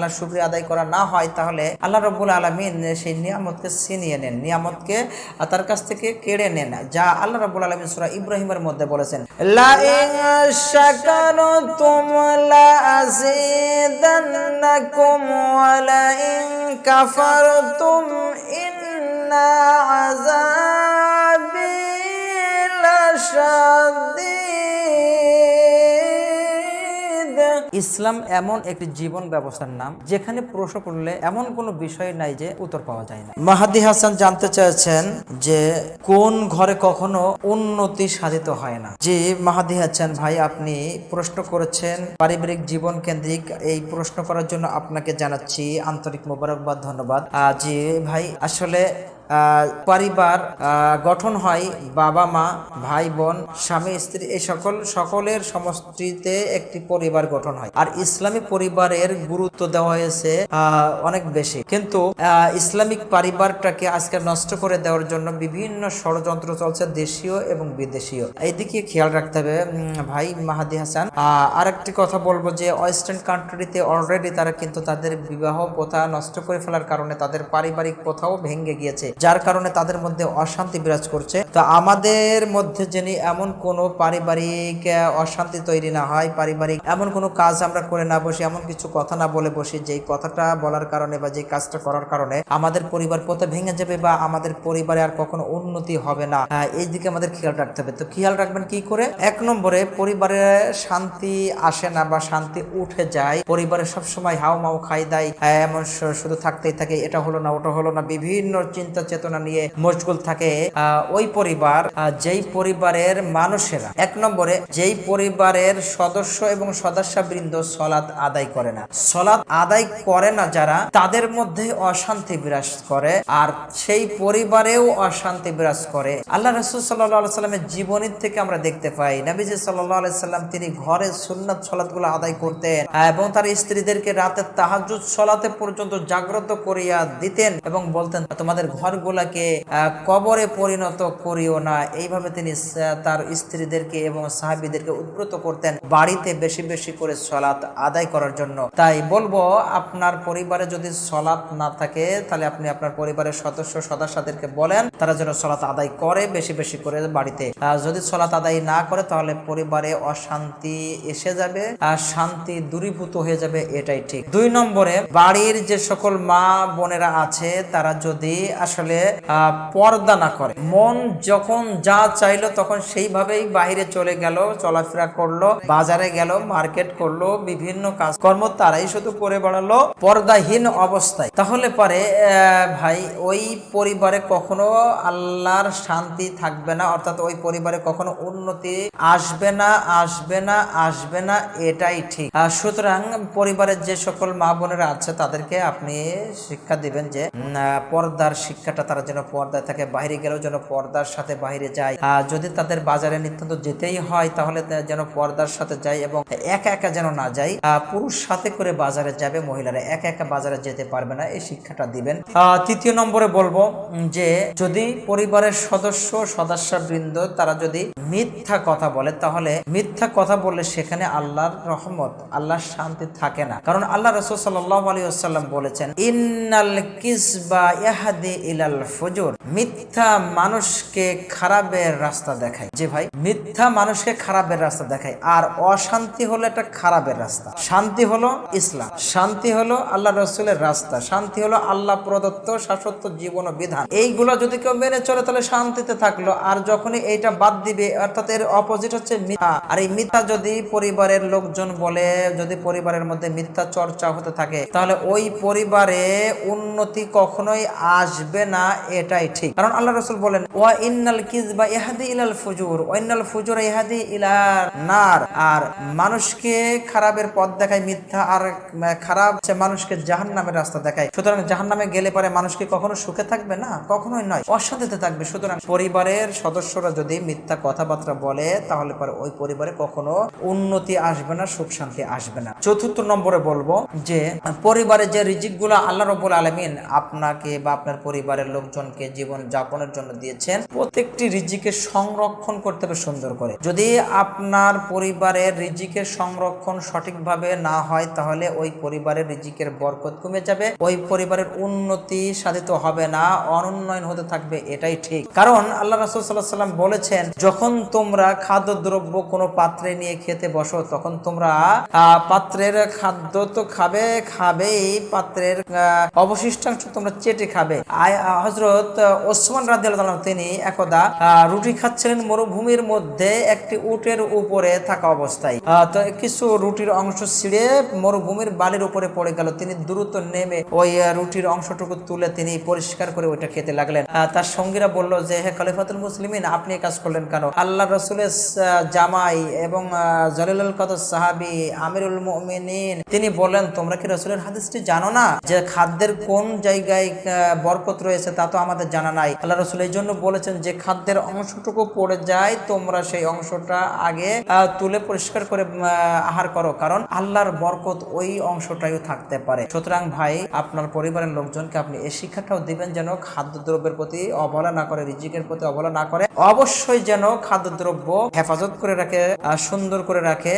আল্লাহ শুক্রিয়া আদায় করা না হয়, তাহলে আল্লাহ রব্বুল আলমিন সেই নিয়ামতকে ছিনিয়ে নেন, নিয়ামতকে তার কাছ থেকে কেড়ে নেন, যা আল্লাহ রব্বুল আলমিন সুরা ইব্রাহিমের মধ্যে বলেছেন কাফারতুম ইন্না ইসলাম এমন একটি জীবন ব্যবস্থার নাম, যেখানে প্রশ্ন করলে এমন কোনো বিষয় নাই যে উত্তর পাওয়া যায় না। মাহাদি হাসান জানতে চেয়েছেন যে, কোন ঘরে কখনো উন্নতি সাধিত হয় না? যে মাহাদি হাসান ভাই, আপনি প্রশ্ন করেছেন পারিবারিক জীবন কেন্দ্রিক। এই প্রশ্ন করার জন্য আপনাকে জানাচ্ছি আন্তরিক মোবারকবাদ, ধন্যবাদ। জি ভাই, আসলে পরিবার গঠন হয় বাবা, মা, ভাই, বোন, স্বামী, স্ত্রী, এই সকল, সকলের সমষ্টিতে একটি পরিবার গঠন হয়। আর ইসলামী পরিবারের গুরুত্ব দেওয়া হয়েছে অনেক বেশি। কিন্তু ইসলামিক পরিবারটাকে আজকে নষ্ট করে দেওয়ার জন্য বিভিন্ন ষড়যন্ত্র চলছে, দেশীয় এবং বিদেশীয়। এইদিকে খেয়াল রাখতে হবে ভাই মাহাদি হাসান। আরেকটি কথা বলব যে, ওয়েস্টার্ন কান্ট্রিতে অলরেডি তারা কিন্তু তাদের বিবাহ প্রথা নষ্ট করে ফেলার কারণে তাদের পারিবারিক প্রথাও ভেঙে গিয়েছে। যার কারণে তাদের মধ্যে অশান্তি বিরাজ করছে। তো আমাদের মধ্যে যিনি এমন কোনো পারিবারিক অশান্তি তৈরি না হয়, পারিবারিক এমন কোনো কাজ আমরা করে না বসি, এমন কিছু কথা না বলে বসি, যেই কথাটা বলার কারণে বা যে কাজটা করার কারণে আমাদের পরিবার প্রথা ভেঙে যাবে বা আমাদের পরিবারে আর কখনো উন্নতি হবে না। এই দিকে আমাদের খেয়াল রাখতে হবে। তো খেয়াল রাখবেন কি করে? এক নম্বরে পরিবারে শান্তি আসে না বা শান্তি উঠে যায়। পরিবারে সবসময় হাও মাও খাই দেয় এমন শুধু থাকতেই থাকে, এটা হলো না, ওটা হলো না, বিভিন্ন চিন্তা চেতনা নিয়ে মশগুল থাকে ওই পরিবার যেই পরিবারের মানুষেরা, এক নম্বরে যেই পরিবারের সদস্য এবং সদস্যবৃন্দ সলাৎ আদায় করে না। সলাৎ আদায় করে না যারা, তাদের মধ্যে অশান্তি বিরাজ করে, আর সেই পরিবারেও অশান্তি বিরাজ করে। আল্লাহ রসুল সাল্লামের জীবনীর থেকে আমরা দেখতে পাই, নবীজি সাল্লাম তিনি ঘরে সুন্নাত সলাৎগুলো আদায় করতেন এবং তার স্ত্রীদেরকে রাতে তাহাজুদ সলাতে পর্যন্ত জাগ্রত করিয়া দিতেন এবং বলতেন, তোমাদের ঘরগুলাকে আহ, কবরে পরিণত করিও না। এইভাবে তিনি তার স্ত্রীদেরকে এবং সাহাবিদেরকে উদ্বুদ্ধ করতেন বাড়িতে বেশি বেশি করে সলাৎ আদায় করার জন্য। তাই বলব আপনার পরিবারে যদি সলাৎ না থাকে তাহলে আপনি আপনার পরিবারের সদস্য সদস্যদেরকে বলেন তারা যেন সলাৎ আদায় করে বেশি বেশি করে বাড়িতে। যদি সলাৎ আদায় না করে তাহলে পরিবারে অশান্তি এসে যাবে আর শান্তি দূরীভূত হয়ে যাবে এটাই ঠিক। দুই নম্বরে বাড়ির যে সকল মা বোনেরা আছে তারা যদি আসলে আহ, পর্দা না করে। মন যখন যা চাইলো তখন সেইভাবেই বাইরে চলে গেল চলাফেরা করল বাজারে গেল মার্কেট করল বিভিন্ন কাজকর্ম তারাই শুধু করে বেড়ালো পর্দাহীন অবস্থায়। তাহলে পরে ভাই ওই পরিবারে কখনো আল্লাহর শান্তি থাকবে না অর্থাৎ ওই পরিবারে কখনো উন্নতি আসবে না আসবে না আসবে না এটাই ঠিক। সুতরাং পরিবারের যে সকল মা বোনেরা আছে তাদেরকে আপনি শিক্ষা দিবেন যে পর্দার আহ, পর্দার শিক্ষাটা তারা যেন পর্দায় থাকে বাইরে গেলেও যেন পর্দার সাথে বাইরে যায়। আহ, যদি তাদের বাজারে নিত্যন্ত যেতেই হয় তাহলে যেন পর্দার সাথে যায় এবং একা একা যেন না যায়। পুরুষ সাথে করে বাজারে যাবে মহিলারা একা একা বাজারে যেতে পারবে না এই শিক্ষাটা দিবেন। তৃতীয় নম্বরে বলব যে যদি পরিবারের সদস্য সদস্যবৃন্দ তারা যদি মিথ্যা কথা বলে তাহলে মিথ্যা কথা বললে সেখানে আল্লাহর রহমত আল্লাহর শান্তি থাকে না। কারণ আল্লাহ রসুল আসাল্লাম বলেছেন ইন্নাল কিসবা ইয়াহাদি ইলাল ফুজুর, মিথ্যা মানুষকে খারাপের রাস্তা দেখায়। যে ভাই, মিথ্যা মানুষকে খারাপের রাস্তা দেখায়। আর অশান্তি হলো একটা খারাপের রাস্তা। শান্তি হলো ইসলাম। শান্তি হলো আল্লাহ রসুলের রাস্তা। শান্তি হলো আল্লাহ প্রদত্ত শাশ্বত জীবন বিধান। এইগুলো যদি কেউ মেনে চলে, তাহলে শান্তিতে থাকল। আর যখনই এইটা বাদ দিবে, অর্থাৎ এর অপোজিট হচ্ছে মিথ্যা। আর এই মিথ্যা যদি পরিবারের লোকজন বলে, যদি পরিবারের মধ্যে মিথ্যা চর্চা হতে থাকে, তাহলে ওই পরিবারে উন্নতি কখনোই আসবে না, এটাই ঠিক। কারণ আল্লাহ রসুল বলেন, ওয়া ইন্নাল কিজবা ইহাদি ইলাল ফুজুর। ওয়াইনাল ফুজুর ইহাদি ইলার নার। আর মানুষকে খারাপের পথ দেখায় মিথ্যা, আর খারাপ হচ্ছে মানুষকে জাহান্নামের রাস্তা দেখায়। সুতরাং জাহান্নামে গেলে পরে মানুষ কি কখনো সুখে থাকবে? না, কখনোই নয়, অশান্তিতে থাকবে। সুতরাং পরিবারের সদস্যরা যদি মিথ্যা কথাবার্তা বলে, তাহলে পরে ওই পরিবারে কখনো উন্নতি আসবে না, সুখ শান্তি আসবে না। চতুর্থ নম্বরে বলব যে, পরিবারে যে রিজিকগুলো আল্লাহ রবুল আলমিন আপনাকে বা আপনার পরিবারে পরিবারের লোকজনকে জীবন যাপনের জন্য দিয়েছেন। প্রত্যেকটি রিজিকে সংরক্ষণ করতে হবে সুন্দর করে। যদি আপনার পরিবারের রিজিকের সংরক্ষণ সঠিকভাবে না হয়, তাহলে ওই পরিবারের রিজিকের বরকত কমে যাবে। ওই পরিবারের উন্নতি সাধিত হবে না, অনুন্নয়ন হতে থাকবে, এটাই ঠিক। কারণ আল্লাহ রাসুল সাল্লাহ সাল্লাম বলেছেন, যখন তোমরা খাদ্যদ্রব্য কোনো পাত্রে নিয়ে খেতে বসো, তখন তোমরা পাত্রের খাদ্য তো খাবে, খাবেই, পাত্রের অবশিষ্টাংশ তোমরা চেটে খাবে। হজরত ওসমান রাজি তিনি একদা রুটি খাচ্ছিলেন মরুভূমির মধ্যে একটি উটের উপরে থাকা অবস্থায়। তো কিছু রুটির অংশ ছিঁড়ে মরুভূমির বালির উপরে পড়ে গেল। তিনি দ্রুত নেমে ওই রুটির অংশটুকু তুলে তিনি পরিষ্কার করে ওইটা খেতে লাগলেন। তার সঙ্গীরা বলল যে, হে খলিফাতুল মুসলিমিন, আপনি কাজ করলেন কেন? আল্লাহ রসুলের জামাই এবং জলিলুল কদর সাহাবি আমিরুল মুমিনিন, তিনি বললেন, তোমরা কি রসুলের হাদিসটি জানো না যে খাদ্যের কোন জায়গায় বরকত রয়েছে? তা তো আমাদের জানা নাই। আল্লাহ রসুল এই জন্য বলেছেন যে, খাদ্যের অংশটুকু পড়ে যায়, তোমরা সেই অংশটা আগে তুলে পরিষ্কার করে আহার করো। কারণ আল্লাহর বরকত ওই অংশটাইও থাকতে পারে। সুতরাং ভাই, আপনার পরিবারের লোকজনকে আপনি এই শিক্ষাটাও দিবেন যেন খাদ্যদ্রব্যের প্রতি অবহেলা না করে, রিজিকের প্রতি অবহেলা না করে, অবশ্যই যেন খাদ্যদ্রব্য হেফাজত করে রাখে সুন্দর করে রাখে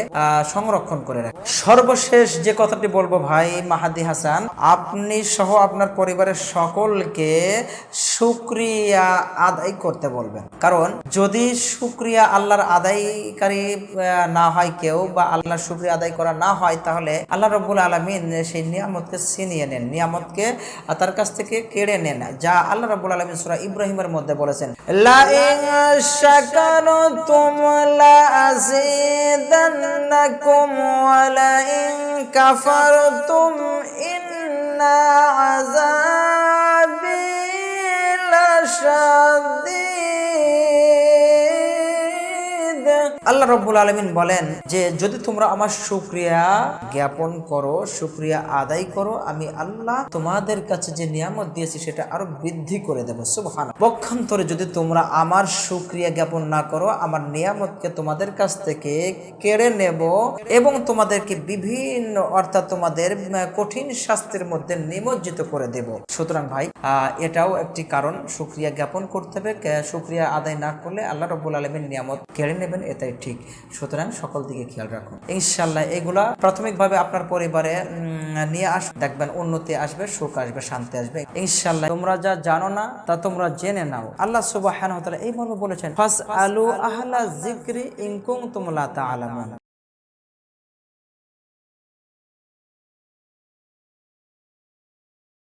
সংরক্ষণ করে রাখে। সর্বশেষ যে কথাটি বলব ভাই, মাহাদি হাসান, আপনি সহ আপনার পরিবারের সকলকে শুক্রিয়া আদায় করতে বলবেন। কারণ যদি শুক্রিয়া আল্লাহর আদায়কারী না হয় কেউ বা আল্লাহর শুক্রিয়া আদায় করা না হয়, তাহলে আল্লাহ রব্বুল আলমিন সেই নিয়ামতকে ছিনিয়ে নেন, নিয়ামতকে তার কাছ থেকে কেড়ে নেন, যা আল্লাহ রব্বুল আলমিন সুরা ইব্রাহিমের মধ্যে বলেছেন ইন কাফারতুম ইন্না আযাবি লাশাদীদ আল্লাহ রব্বুল আলমিন বলেন যে, যদি তোমরা আমার শুক্রিয়া জ্ঞাপন করো, শুক্রিয়া আদায় করো, আমি আল্লাহ তোমাদের কাছে যে নিয়ামত দিয়েছি, সেটা আরও বৃদ্ধি করে দেবো। সুবহান পক্ষান্তরে যদি তোমরা আমার শুক্রিয়া জ্ঞাপন না করো, আমার নিয়ামতকে তোমাদের কাছ থেকে কেড়ে নেব এবং তোমাদেরকে বিভিন্ন, অর্থাৎ তোমাদের কঠিন শাস্তির মধ্যে নিমজ্জিত করে দেব। সুতরাং ভাই এটাও একটি কারণ, শুক্রিয়া জ্ঞাপন করতে হবে। শুক্রিয়া আদায় না করলে আল্লাহ রব্বুল আলমীর নিয়ামত কেড়ে নেবেন, এটাই ঠিক। সুতরাং সকল দিকে খেয়াল রাখুন। ইনশাল্লাহ এগুলা প্রাথমিকভাবে আপনার পরিবারে নিয়ে আস, দেখবেন উন্নতি আসবে, সুখ আসবে, শান্তি আসবে। ইনশাল্লাহ তোমরা যা জানো না, তা তোমরা জেনে নাও। আল্লাহ সুবাহ এইভাবে বলেছেন ফাস আলু আহলা জিক্রি ইনকুম তোমলা তা আলামান